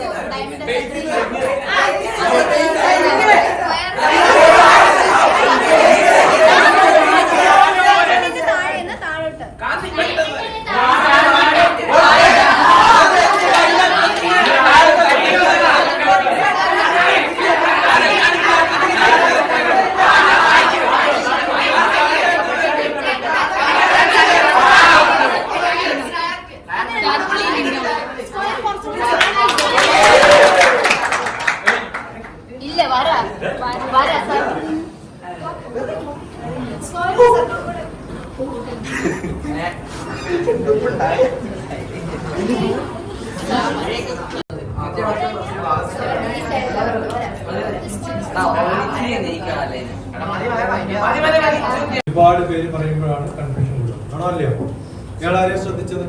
Diamond ഒരുപാട് പേര് പറയുമ്പോഴാണ് കൺഫ്യൂഷൻ ഉള്ളത് ആണോ അല്ലയോ ഞാൻ ആരെയും ശ്രദ്ധിച്ചത്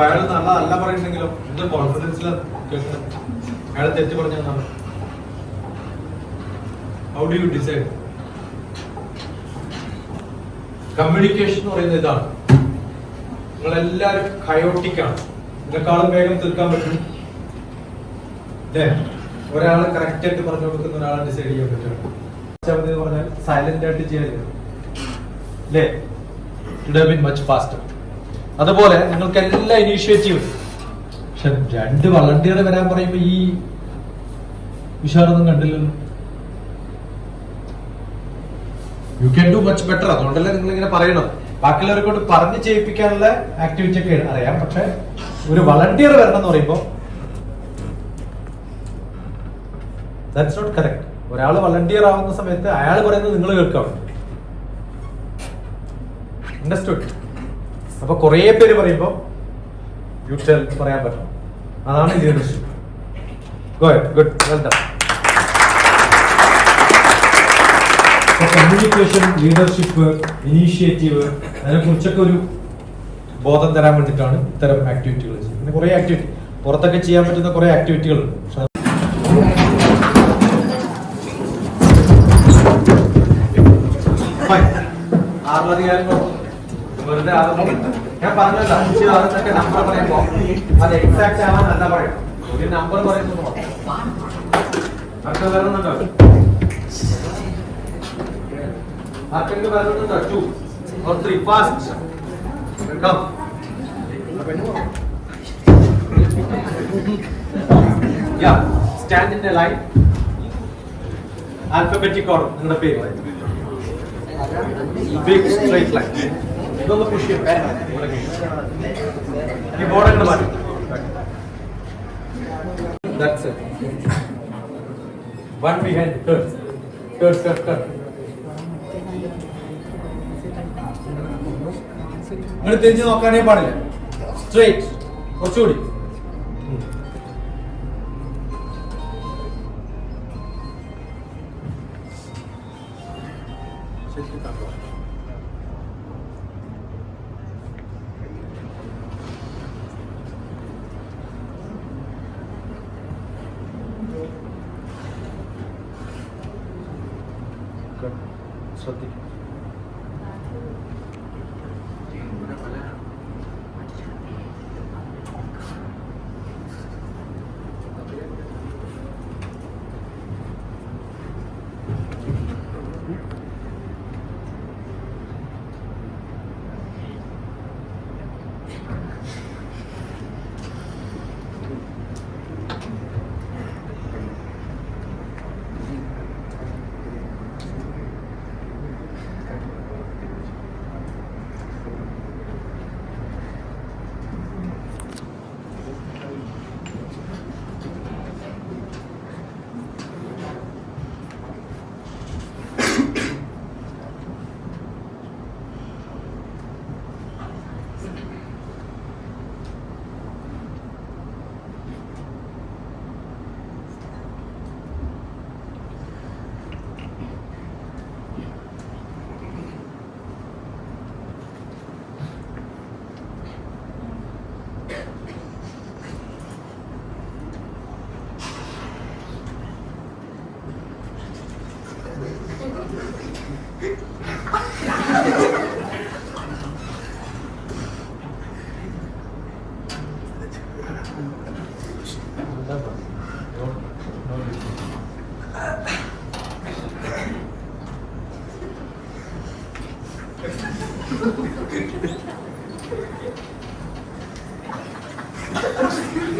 അയാള് നല്ലതല്ല പറയുന്നുണ്ടെങ്കിലും എന്റെ കോൺഫിഡൻസിൽ കേട്ടത് അയാളെ തെറ്റ് പറഞ്ഞാൽ how do you decide communication എന്ന് പറയുന്നത് ഇതാണ് നിങ്ങളെല്ലാവരും കയോട്ടിക്കാണ് ഇതിനേക്കാളും വേഗം തീർക്കാൻ പറ്റും ഒരാൾ കറക്റ്റ് ആയിട്ട് പറഞ്ഞു കൊടുക്കുന്ന ഒരാളെ ഡിസൈഡ് ചെയ്യാൻ പറ്റും സൈലന്റ് ആയിട്ട് ചെയ്യാൻ മച്ച് ഫാസ്റ്റർ അതുപോലെ നിങ്ങൾക്ക് എല്ലാ ഇനീഷ്യേറ്റീവും പക്ഷെ രണ്ട് വളണ്ടിയർ വരാൻ പറയുമ്പോൾ ഈ വിശാലൊന്നും കണ്ടില്ലല്ലോ you can do much better അതുകൊണ്ടല്ലേ നിങ്ങൾ ഇങ്ങനെ പറയണം ബാക്കിയുള്ളവരെ കൊണ്ട് പറഞ്ഞ് ചെയ്യിപ്പിക്കാനുള്ള ആക്ടിവിറ്റി ഒക്കെ അറിയാം പക്ഷെ ഒരു വളണ്ടിയർ വരണം എന്ന് പറയുമ്പോ നോട്ട് കറക്റ്റ് ഒരാൾ വളണ്ടിയർ ആവുന്ന സമയത്ത് അയാൾ പറയുന്നത് നിങ്ങൾ കേൾക്കാം അപ്പൊ കുറേ പേര് പറയുമ്പോ യു ടെൽ പറയാൻ പറ്റണം അതാണ് ഇതിന്റെ good well done communication leadership initiative അതിനെക്കുറിച്ചൊക്കെ ഒരു ബോധം തരാൻ വേണ്ടിയിട്ടാണ് ഇത്തരം ആക്ടിവിറ്റികൾ ചെയ്യുന്നത് പിന്നെ കുറേ ആക്ടിവിറ്റി പുറത്തൊക്കെ ചെയ്യാൻ പറ്റുന്ന കുറേ ആക്ടിവിറ്റികളുണ്ട് ഞാൻ പറഞ്ഞല്ലോ അഞ്ച് നമ്പർ അത് എക്സാക്ട് ആവാൻ നല്ല പറയും ഒരു നമ്പർ പറയുന്നത് ആർക്കെങ്കിലും വരുന്നുണ്ടോ two or three fast welcome Yeah, stand in a line. Alphabetic order, നിങ്ങളുടെ പേര് ബിഗ് സ്ട്രൈറ്റ് ലൈൻ ഇതൊന്ന് പുഷ് ചെയ്യാം ഈ ബോർഡ് അങ്ങനെ മാറ്റി That's it. One behind, turn. Turn, turn, turn. നിങ്ങൾ തിരിഞ്ഞു നോക്കാനേ പാടില്ല സ്ട്രേറ്റ് കുറച്ചുകൂടി ശ്രദ്ധിക്കും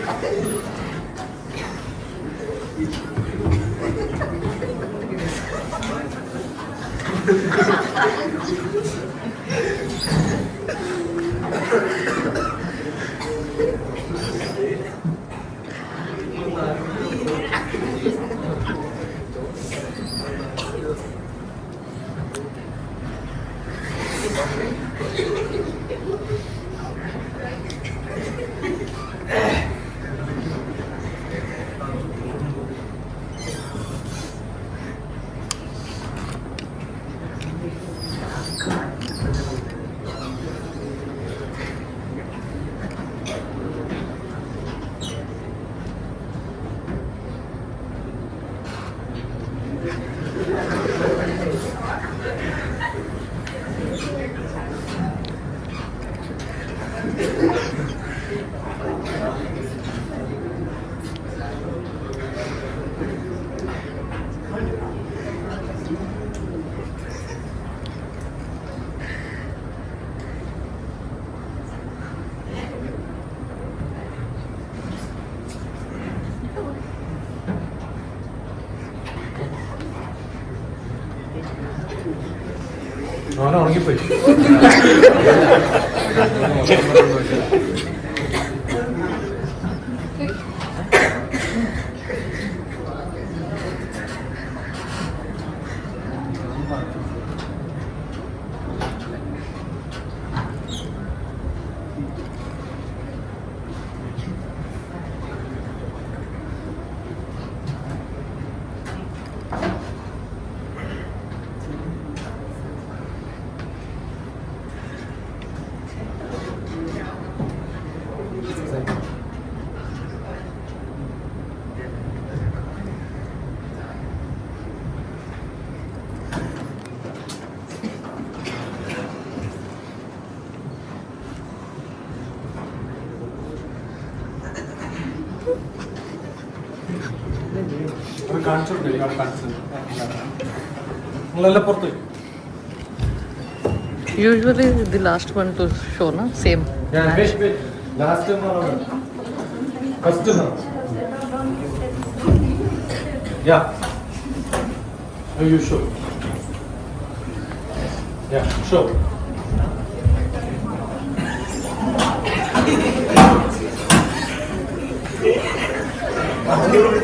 Thank you. ഉറങ്ങിപ്പോയി Usually the last one to show, na? Same. Yeah, best. Last one. First one. Yeah. You show. Yeah, show.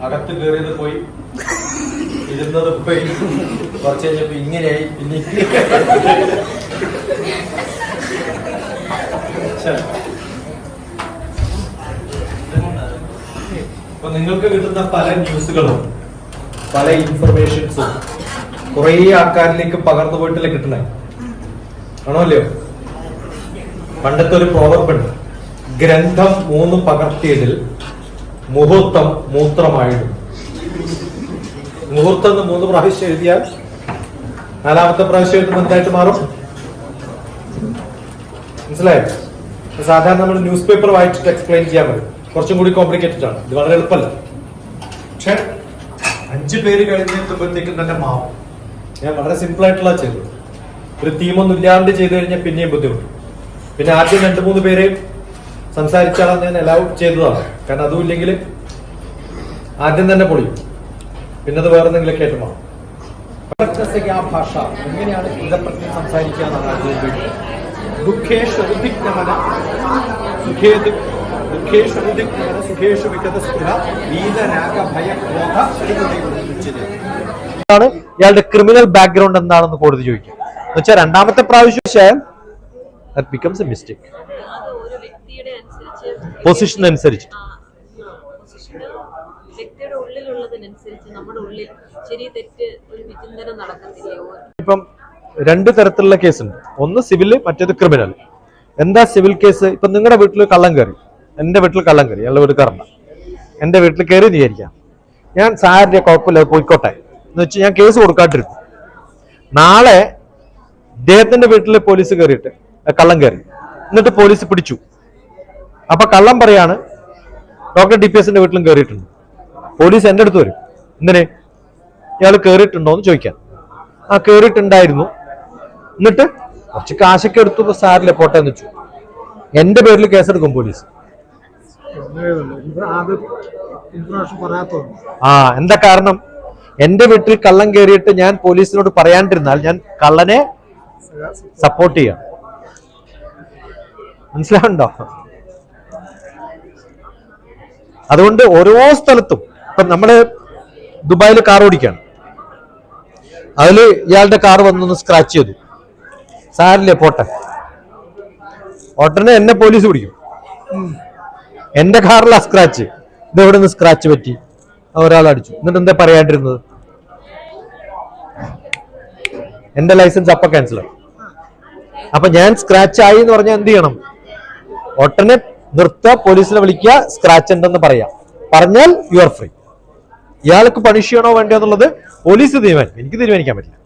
അകത്ത് കയറിയത് പോയി ഇരുന്നത് പോയി കുറച്ച് കഴിഞ്ഞപ്പോ ഇങ്ങനെയായി പിന്നെ അപ്പൊ നിങ്ങൾക്ക് കിട്ടുന്ന പല ന്യൂസുകളും പല ഇൻഫർമേഷൻസും കുറേ ആൾക്കാരിലേക്ക് പകർന്നു പോയിട്ടല്ലേ കിട്ടണേ ആണോ അല്ലയോ പണ്ടത്തെ ഒരു പ്രോവർബുണ്ട് ഗ്രന്ഥം മൂന്ന് പകർത്തിയതിൽ മുഹൂർത്തം മൂത്രമായിരുന്നു മുഹൂർത്തം എന്ന് മൂന്ന് പ്രാവശ്യം എഴുതിയാൽ നാലാമത്തെ പ്രാവശ്യം എഴുതുമ്പോൾ എന്തായിട്ട് മാറും മനസ്സിലായോ സാധാരണ നമ്മൾ ന്യൂസ് പേപ്പർ വായിച്ചിട്ട് എക്സ്പ്ലെയിൻ ചെയ്യാൻ പറ്റും കുറച്ചും കൂടി കോംപ്ലിക്കേറ്റഡ് ആണ് ഇത് വളരെ എളുപ്പമല്ല പക്ഷേ അഞ്ച് പേര് കഴിഞ്ഞെത്തുമ്പോഴത്തേക്കും തന്നെ മാറും ഞാൻ വളരെ സിമ്പിൾ ആയിട്ടുള്ള ചെയ്തു ഒരു തീമൊന്നും ഇല്ലാണ്ട് ചെയ്തു കഴിഞ്ഞാൽ പിന്നെയും ബുദ്ധിമുട്ട് പിന്നെ ആദ്യം രണ്ട് മൂന്ന് പേര് സംസാരിച്ചാലാണ് ഞാൻ അലൗ ചെയ്തതാണ് കാരണം അതും ഇല്ലെങ്കിൽ ആദ്യം തന്നെ പൊളിയും പിന്നെ അത് വേറെ എന്തെങ്കിലുമൊക്കെ മാറും ആ ഭാഷ എങ്ങനെയാണ് ഇതപ്രത്യം സംസാരിക്കുക ದುಃಖೇಶು ಸುಖೇಶು ವಿಕತ ಸ್ಪೃಹ ാണ് ഇയാളുടെ ക്രിമിനൽ ബാക്ക്ഗ്രൗണ്ട് എന്താണെന്ന് കോടതി ചോദിക്കും എന്ന് വെച്ചാൽ രണ്ടാമത്തെ പ്രാവശ്യം ബിക്കംസ് എ മിസ്റ്റേക്ക് പൊസിഷൻ അനുസരിച്ച് നമ്മുടെ ഉള്ളിൽ തെറ്റ് ഒരു വിചിന്തനം ഇപ്പം രണ്ട് തരത്തിലുള്ള കേസുണ്ട് ഒന്ന് സിവിൽ മറ്റേത് ക്രിമിനൽ എന്താ സിവിൽ കേസ് ഇപ്പൊ നിങ്ങളുടെ വീട്ടിൽ കള്ളം കയറി എൻ്റെ വീട്ടിൽ കള്ളം കയറി അയാളുടെ വീട്ടിൽ കയറണ്ട എൻ്റെ വീട്ടിൽ കയറി വിചാരിക്കാം ഞാൻ സാരിൻ്റെ കുഴപ്പമില്ല പോയിക്കോട്ടെ എന്ന് വെച്ച് ഞാൻ കേസ് കൊടുക്കാണ്ടിരുന്നു നാളെ ഇദ്ദേഹത്തിൻ്റെ വീട്ടിൽ പോലീസ് കയറിയിട്ട് കള്ളം കയറി എന്നിട്ട് പോലീസ് പിടിച്ചു അപ്പൊ കള്ളം പറയാണ് ഡോക്ടർ ഡി പി എസിന്റെ വീട്ടിലും കയറിയിട്ടുണ്ട് പോലീസ് എൻ്റെ അടുത്ത് വരും എന്തിനെ ഇയാൾ കയറിയിട്ടുണ്ടോ എന്ന് ചോദിക്കാൻ ആ കയറിയിട്ടുണ്ടായിരുന്നു എന്നിട്ട് കുറച്ച് കാശൊക്കെ എടുത്തു സാറിലെ പോട്ടെ എന്ന് വെച്ചു എൻ്റെ പേരിൽ കേസെടുക്കും പോലീസ് ആ എന്താ കാരണം എന്റെ വീട്ടിൽ കള്ളം കയറിയിട്ട് ഞാൻ പോലീസിനോട് പറയാണ്ടിരുന്നാൽ ഞാൻ കള്ളനെ സപ്പോർട്ട് ചെയ്യാം മനസ്സിലാവുണ്ടോ അതുകൊണ്ട് ഓരോ സ്ഥലത്തും ഇപ്പൊ നമ്മള് ദുബായിൽ കാർ ഓടിക്കാണ് അതില് ഇയാളുടെ കാർ വന്നൊന്ന് സ്ക്രാച്ച് ചെയ്തു സാരില്ലേ പോട്ടെ ഓട്ടനെ എന്നെ പോലീസ് പിടിക്കും എന്റെ കാറിലാ സ്ക്രാച്ച് ഇത് എവിടെ നിന്ന് സ്ക്രാച്ച് പറ്റി ഒരാൾ അടിച്ചു എന്നിട്ട് എന്താ പറയാണ്ടിരുന്നത് എന്റെ ലൈസൻസ് അപ്പൊ ക്യാൻസലായി അപ്പൊ ഞാൻ സ്ക്രാച്ച് ആയി എന്ന് പറഞ്ഞാൽ എന്ത് ചെയ്യണം ഒട്ടനെ നിർത്ത പോലീസിനെ വിളിക്കുക സ്ക്രാച്ച് ഉണ്ടെന്ന് പറയാം പറഞ്ഞാൽ യു ആർ ഫ്രീ ഇയാൾക്ക് പണിഷ് ചെയ്യണോ വേണ്ടോ എന്നുള്ളത് പോലീസ് തീരുമാനിക്കും എനിക്ക് തീരുമാനിക്കാൻ പറ്റില്ല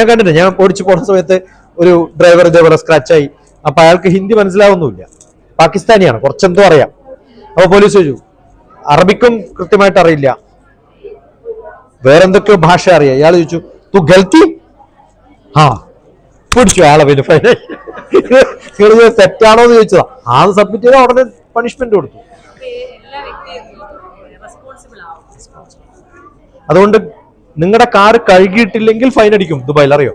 ഞാൻ കണ്ടിട്ട് ഞാൻ ഓടിച്ചു പോകുന്ന സമയത്ത് ഒരു ഡ്രൈവർ ഇതേപോലെ ആയി അപ്പൊ അയാൾക്ക് ഹിന്ദി മനസ്സിലാവുന്നുമില്ല പാകിസ്ഥാനിയാണ് കുറച്ചെന്തോ അറിയാം അപ്പൊ പോലീസ് ചോദിച്ചു അറബിക്കും കൃത്യമായിട്ട് അറിയില്ല വേറെന്തൊക്കെയോ ഭാഷ അറിയാം ഇയാൾ ചോദിച്ചു തു ഗൽത്തി ആ പിടിച്ചു അയാളെ പിന്നെ ഫൈനൽ തെറ്റാണോ എന്ന് ചോദിച്ചതാ ആ സബ്മിറ്റ് ചെയ്താൽ ഉടനെ പണിഷ്മെന്റ് കൊടുത്തു അതുകൊണ്ട് നിങ്ങളുടെ കാർ കഴുകിയിട്ടില്ലെങ്കിൽ ഫൈൻ അടിക്കും ദുബായിൽ അറിയോ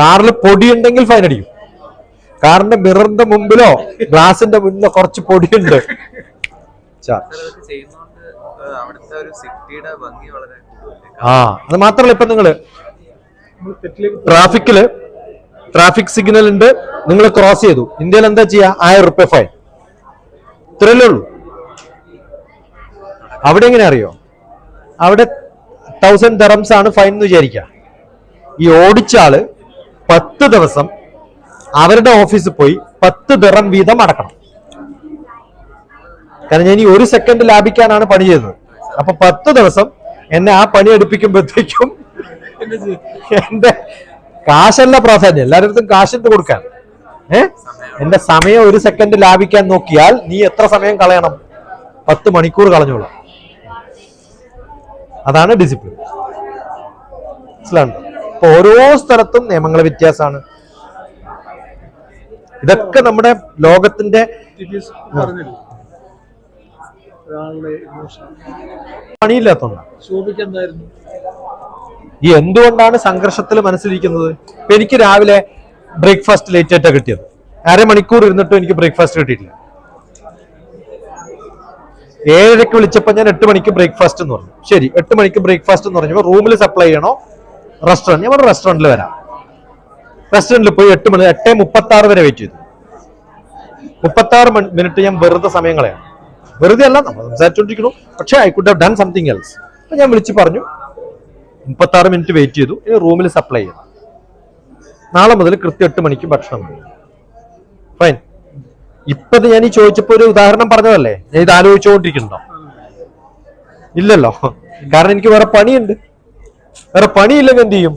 കാറിൽ പൊടിയുണ്ടെങ്കിൽ ഫൈൻ അടിക്കും കാറിന്റെ മിററിന്റെ മുമ്പിലോ ഗ്ലാസിന്റെ മുന്നിലോ കുറച്ച് പൊടിയുണ്ട് ആ അത് മാത്രമല്ല ഇപ്പൊ നിങ്ങള് ട്രാഫിക്കില് ട്രാഫിക് സിഗ്നൽ ഉണ്ട് നിങ്ങൾ ക്രോസ് ചെയ്തു ഇന്ത്യയിൽ എന്താ ചെയ്യാ ആയിരം റുപ്യ ഫൈൻ ഇത്രയല്ലേ ഉള്ളൂ അവിടെ എങ്ങനെ അറിയോ അവിടെ തൗസൻഡ് ദറംസ് ആണ് ഫൈൻ എന്ന് വിചാരിക്കുക ഈ ഓടിച്ച ആള് പത്ത് ദിവസം അവരുടെ ഓഫീസിൽ പോയി പത്ത് ദിറം വീതം അടക്കണം കാരണം ഞാൻ ഈ ഒരു സെക്കൻഡ് ലാഭിക്കാനാണ് പണി ചെയ്തത് അപ്പൊ പത്ത് ദിവസം എന്നെ ആ പണി എടുപ്പിക്കുമ്പോഴത്തേക്കും എന്റെ കാശല്ല പ്രാധാന്യം എല്ലാവരുടെ കാശിട്ട് കൊടുക്കാൻ ഏ എന്റെ സമയം ഒരു സെക്കൻഡ് ലാഭിക്കാൻ നോക്കിയാൽ നീ എത്ര സമയം കളയണം പത്ത് മണിക്കൂർ കളഞ്ഞോളൂ അതാണ് ഡിസിപ്ലിൻ മനസ്സിലാണ് ഇപ്പൊ ഓരോ സ്ഥലത്തും നിയമങ്ങളെ വ്യത്യാസമാണ് ഇതൊക്കെ നമ്മുടെ ലോകത്തിന്റെ ഈ എന്തുകൊണ്ടാണ് സംഘർഷത്തിൽ മനസ്സിലിരിക്കുന്നത് ഇപ്പൊ എനിക്ക് രാവിലെ ബ്രേക്ക്ഫാസ്റ്റ് ലേറ്റ് ആയിട്ടാണ് കിട്ടിയത് അരമണിക്കൂർ ഇരുന്നിട്ടും എനിക്ക് ബ്രേക്ക്ഫാസ്റ്റ് കിട്ടിയിട്ടില്ല ഏഴരയ്ക്ക് വിളിച്ചപ്പോൾ ഞാൻ എട്ട് മണിക്ക് ബ്രേക്ക്ഫാസ്റ്റ് എന്ന് പറഞ്ഞു ശരി എട്ട് മണിക്ക് ബ്രേക്ക്ഫാസ്റ്റ് എന്ന് പറഞ്ഞപ്പോൾ റൂമിൽ സപ്ലൈ ചെയ്യണോ റെസ്റ്റോറന്റ് ഞാൻ റെസ്റ്റോറന്റിൽ വരാം റെസ്റ്റോറൻറ്റിൽ പോയി എട്ട് മണി എട്ട് മുപ്പത്തി ആറ് വരെ വെയിറ്റ് ചെയ്തു മുപ്പത്തി ആറ് മിനിറ്റ് ഞാൻ വെറുതെ സമയങ്ങളെയാണ് വെറുതെ അല്ല നമ്മൾ സംസാരിച്ചുകൊണ്ടിരിക്കുന്നു പക്ഷേ I could have done something else അപ്പം ഞാൻ വിളിച്ച് പറഞ്ഞു മുപ്പത്തി ആറ് മിനിറ്റ് വെയിറ്റ് ചെയ്തു ഇനി റൂമിൽ സപ്ലൈ ചെയ്തു നാളെ മുതൽ കൃത്യം എട്ട് മണിക്ക് ഭക്ഷണം വേണം ഫൈൻ ഇപ്പത് ഞാൻ ഈ ചോദിച്ചപ്പോ ഒരു ഉദാഹരണം പറഞ്ഞതല്ലേ ഞാൻ ഇത് ആലോചിച്ചുകൊണ്ടിരിക്കുന്നുണ്ടോ ഇല്ലല്ലോ കാരണം എനിക്ക് വേറെ പണിയുണ്ട് വേറെ പണിയില്ലെങ്കിൽ എന്ത് ചെയ്യും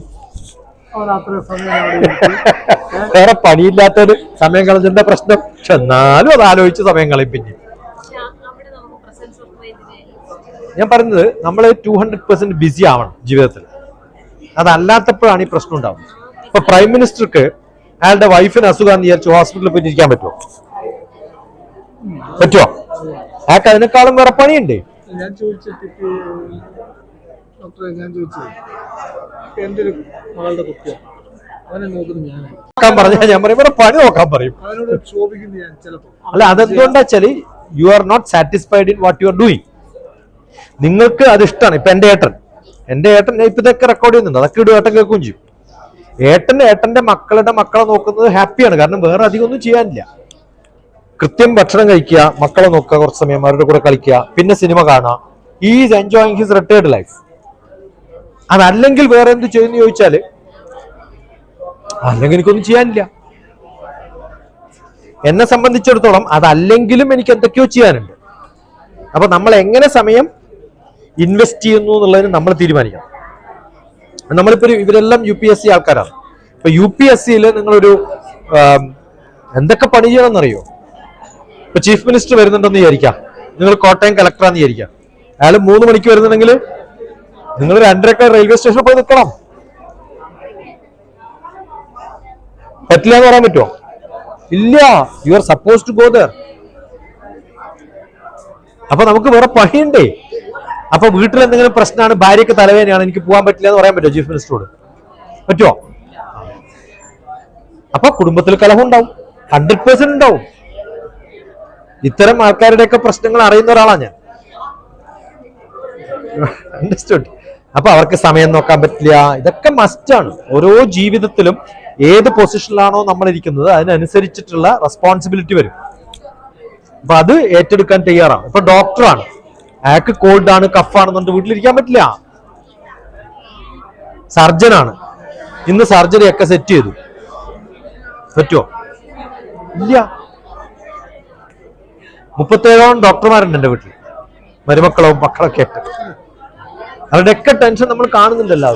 വേറെ പണിയില്ലാത്തൊരു സമയം കളഞ്ഞ പ്രശ്നം പക്ഷെ എന്നാലും അത് ആലോചിച്ച് സമയം കളയും പിന്നെ ഞാൻ പറയുന്നത് നമ്മൾ ടു ഹൺഡ്രഡ് പെർസെന്റ് ബിസി ആവണം ജീവിതത്തിൽ അതല്ലാത്തപ്പോഴാണ് ഈ പ്രശ്നം ഉണ്ടാവുന്നത് ഇപ്പൊ പ്രൈം മിനിസ്റ്റർക്ക് അയാളുടെ വൈഫിന് അസുഖം വിചാരിച്ചു ഹോസ്പിറ്റലിൽ പോയി ഇരിക്കാൻ പറ്റുമോ പറ്റുമോ അയാൾക്ക് അതിനേക്കാളും വേറെ പണിയുണ്ട് ഞാൻ ചോദിച്ചിട്ട് ഡോക്ടറെ ഞാൻ ചോദിച്ചത് എൻ്റെ ഒരു മകളുടെ കുട്ടിയാണ് അവനെ നോക്കുന്നത് ഞാനാണ് നോക്കാൻ പറഞ്ഞാൽ ഞാൻ പറയും ഇവിടെ പണി നോക്കാൻ പറയും അവനോട് ചോദിക്കുന്നു ഞാൻ ചിലപ്പോൾ അല്ല അതെന്തുകൊണ്ടാ വെച്ചാൽ you are not satisfied in what you are doing നിങ്ങൾക്ക് അത് ഇഷ്ടമാണ് ഇപ്പൊ എൻ്റെ ഏട്ടൻ എൻ്റെ ഏട്ടൻ ഇപ്പൊ ഇതൊക്കെ റെക്കോർഡ് ചെയ്യുന്നുണ്ട് അതൊക്കെ ഇടും ഏട്ടൻ കേൾക്കുകയും ചെയ്യും ഏട്ടൻ ഏട്ടന്റെ മക്കളുടെ മക്കളെ നോക്കുന്നത് ഹാപ്പിയാണ് കാരണം വേറെ അധികം ഒന്നും ചെയ്യാനില്ല കൃത്യം ഭക്ഷണം കഴിക്കുക മക്കളെ നോക്കുക കുറച്ച് സമയം അവരുടെ കൂടെ കളിക്കുക പിന്നെ സിനിമ കാണുക is enjoying his retired life അതല്ലെങ്കിൽ വേറെ എന്ത് ചെയ്യുന്നു ചോദിച്ചാൽ അല്ലെങ്കിൽ എനിക്കൊന്നും ചെയ്യാനില്ല എന്നെ സംബന്ധിച്ചിടത്തോളം അതല്ലെങ്കിലും എനിക്ക് എന്തൊക്കെയോ ചെയ്യാനുണ്ട് അപ്പൊ നമ്മൾ എങ്ങനെ സമയം ഇൻവെസ്റ്റ് ചെയ്യുന്നു എന്നുള്ളതിന് നമ്മൾ തീരുമാനിക്കണം നമ്മളിപ്പോ ഇവരെല്ലാം യു പി എസ് സി ആൾക്കാരാണ് ഇപ്പൊ യു പി എസ് സിയിൽ നിങ്ങളൊരു എന്തൊക്കെ പണി അറിയോ ഇപ്പൊ ചീഫ് മിനിസ്റ്റർ വരുന്നുണ്ടെന്ന് വിചാരിക്കാം നിങ്ങൾ കോട്ടയം കളക്ടറാന്ന് വിചാരിക്കാം അയാൾ മൂന്ന് മണിക്ക് വരുന്നുണ്ടെങ്കിൽ നിങ്ങൾ രണ്ടരക്ക റെയിൽവേ സ്റ്റേഷനിൽ പോയി നിൽക്കണം പറ്റില്ല എന്ന് പറയാൻ പറ്റുമോ ഇല്ല you are suppose to go there അപ്പൊ നമുക്ക് വേറെ പണിയുണ്ടേ അപ്പൊ വീട്ടിൽ എന്തെങ്കിലും പ്രശ്നമാണ് ഭാര്യക്ക് തലവേദനയാണ് എനിക്ക് പോകാൻ പറ്റില്ല എന്ന് പറയാൻ പറ്റുമോ ചീഫ് മിനിസ്റ്ററോട് പറ്റുമോ അപ്പൊ കുടുംബത്തിൽ കലഹം ഉണ്ടാവും ഹൺഡ്രഡ് പേഴ്സെന്റ് ഉണ്ടാവും ഇത്തരം ആൾക്കാരുടെയൊക്കെ പ്രശ്നങ്ങൾ അറിയുന്ന ഒരാളാണ് ഞാൻ അണ്ടർസ്റ്റുഡ് അപ്പൊ അവർക്ക് സമയം നോക്കാൻ പറ്റില്ല ഇതൊക്കെ മസ്റ്റാണ് ഓരോ ജീവിതത്തിലും ഏത് പൊസിഷനിലാണോ നമ്മൾ ഇരിക്കുന്നത് അതിനനുസരിച്ചിട്ടുള്ള റെസ്പോൺസിബിലിറ്റി വരും അപ്പൊ അത് ഏറ്റെടുക്കാൻ തയ്യാറാണ് ഇപ്പൊ ഡോക്ടറാണ് അയാൾക്ക് കോൾഡ് ആണ് കഫ് ആണെന്നുണ്ട് വീട്ടിലിരിക്കാൻ പറ്റില്ല സർജനാണ് ഇന്ന് സർജറി ഒക്കെ സെറ്റ് ചെയ്തു പറ്റുമോ ഇല്ല മുപ്പത്തേഴോളം ഡോക്ടർമാരുണ്ട് എന്റെ വീട്ടിൽ മരുമക്കളും മക്കളൊക്കെ ആയിട്ട് അവരുടെയൊക്കെ ടെൻഷൻ നമ്മൾ കാണുന്നുണ്ടല്ലോ